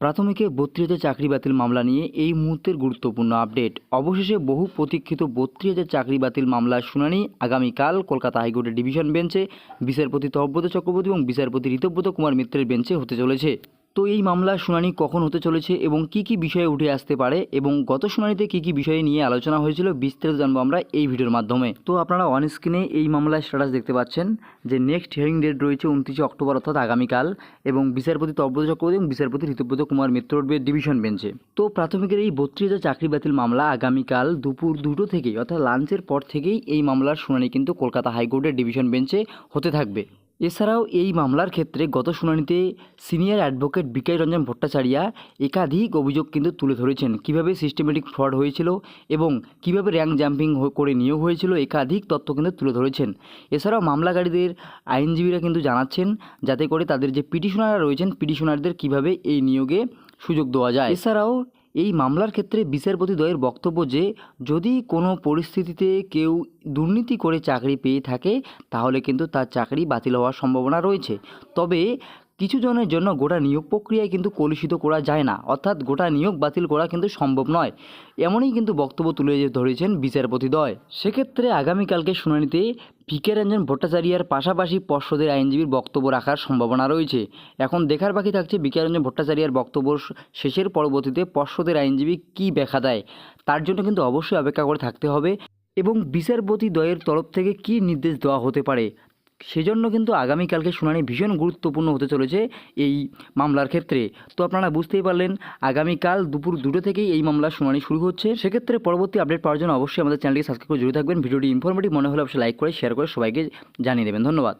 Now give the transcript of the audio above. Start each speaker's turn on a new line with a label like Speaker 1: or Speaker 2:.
Speaker 1: প্রাথমিকে বত্রিশ চাকরি বাতিল মামলা নিয়ে এই মুহূর্তের গুরুত্বপূর্ণ আপডেট। অবশেষে বহু প্রতীক্ষিত বত্রিশ হাজার চাকরি বাতিল মামলার শুনানি আগামীকাল কলকাতা হাইকোর্টের ডিভিশন বেঞ্চে বিচারপতি তব্রত চক্রবর্তী এবং বিচারপতি ঋতব্রত কুমার মিত্রের বেঞ্চে হতে চলেছে। তো এই মামলার শুনানি কখন হতে চলেছে এবং কি কি বিষয়ে উঠে আসতে পারে এবং গত শুনানিতে কি কি বিষয়ে নিয়ে আলোচনা হয়েছিল বিস্তারিত জানব আমরা এই ভিডিওর মাধ্যমে। তো আপনারা অন স্ক্রিনে এই মামলার স্ট্যাটাস দেখতে পাচ্ছেন যে নেক্সট হিয়ারিং ডেট রয়েছে উনত্রিশে অক্টোবর অর্থাৎ আগামীকাল এবং বিচারপতি তব্রত চক্রবর্তী এবং বিচারপতি ঋতব্রত কুমার মিত্র উঠবে ডিভিশন বেঞ্চে তো প্রাথমিকের এই বত্রিশ চাকরি বাতিল মামলা আগামীকাল দুপুর দুটো থেকেই অর্থাৎ লাঞ্চের পর থেকেই এই মামলার শুনানি কিন্তু কলকাতা হাইকোর্টের ডিভিশন বেঞ্চে হতে থাকবে। এছাড়াও এই মামলার ক্ষেত্রে গত শুনানিতে সিনিয়র অ্যাডভোকেট বিকাশ রঞ্জন ভট্টাচার্যা একাধিক অভিযোগ কিন্তু তুলে ধরেছেন। কীভাবে সিস্টেমেটিক ফ্রড হয়েছিল এবং কীভাবে র্যাঙ্ক জাম্পিং করে নিয়োগ হয়েছিল একাধিক তথ্য কিন্তু তুলে ধরেছেন। এছাড়াও মামলাকারীদের আইনজীবীরা কিন্তু জানাচ্ছেন যাতে করে তাদের যে পিটিশনাররা রয়েছেন, পিটিশনারদের কীভাবে এই নিয়োগে সুযোগ দেওয়া যায়। এছাড়াও এই মামলার ক্ষেত্রে বিচারপতি দ্বয়ের বক্তব্য যে, যদি কোনো পরিস্থিতিতে কেউ দুর্নীতি করে চাকরি পেয়ে থাকে, তাহলে কিন্তু তার চাকরি বাতিল হওয়ার সম্ভাবনা রয়েছে। তবে কিছু জনের জন্য গোটা নিয়োগ প্রক্রিয়ায় কিন্তু কলুষিত করা যায় না। অর্থাৎ গোটা নিয়োগ বাতিল করা কিন্তু সম্ভব নয়। এমনই কিন্তু বক্তব্য তুলে ধরেছেন বিচারপতি দ্বয় সেক্ষেত্রে আগামীকালকে শুনানিতে পিকে রঞ্জন ভট্টাচার্যার পাশাপাশি পর্ষদের আইনজীবীর বক্তব্য রাখার সম্ভাবনা রয়েছে। এখন দেখার বাকি থাকছে বিকে রঞ্জন ভট্টাচার্যার বক্তব্য শেষের পরবর্তীতে পর্ষদের আইনজীবী কী ব্যাখ্যা দেয়, তার জন্য কিন্তু অবশ্যই অপেক্ষা করে থাকতে হবে। এবং বিচারপতি দ্বয়ের তরফ থেকে কী নির্দেশ দেওয়া হতে পারে সেজন্য কিন্তু আগামীকালকে শুনানি ভীষণ গুরুত্বপূর্ণ হতে চলেছে এই মামলার ক্ষেত্রে। তো আপনারা বুঝতেই পারলেন, আগামীকাল দুপুর দুটো থেকেই এই মামলার শুনানি শুরু হচ্ছে। সেক্ষেত্রে পরবর্তী আপডেট পাওয়ার জন্য অবশ্যই আমাদের চ্যানেলটি সাবস্ক্রাইব করে জুড়ে থাকবেন। ভিডিওটি ইনফরমেটিভ মনে হলে অবশ্যই লাইক করে শেয়ার করে সবাইকে জানিয়ে দেবেন। ধন্যবাদ।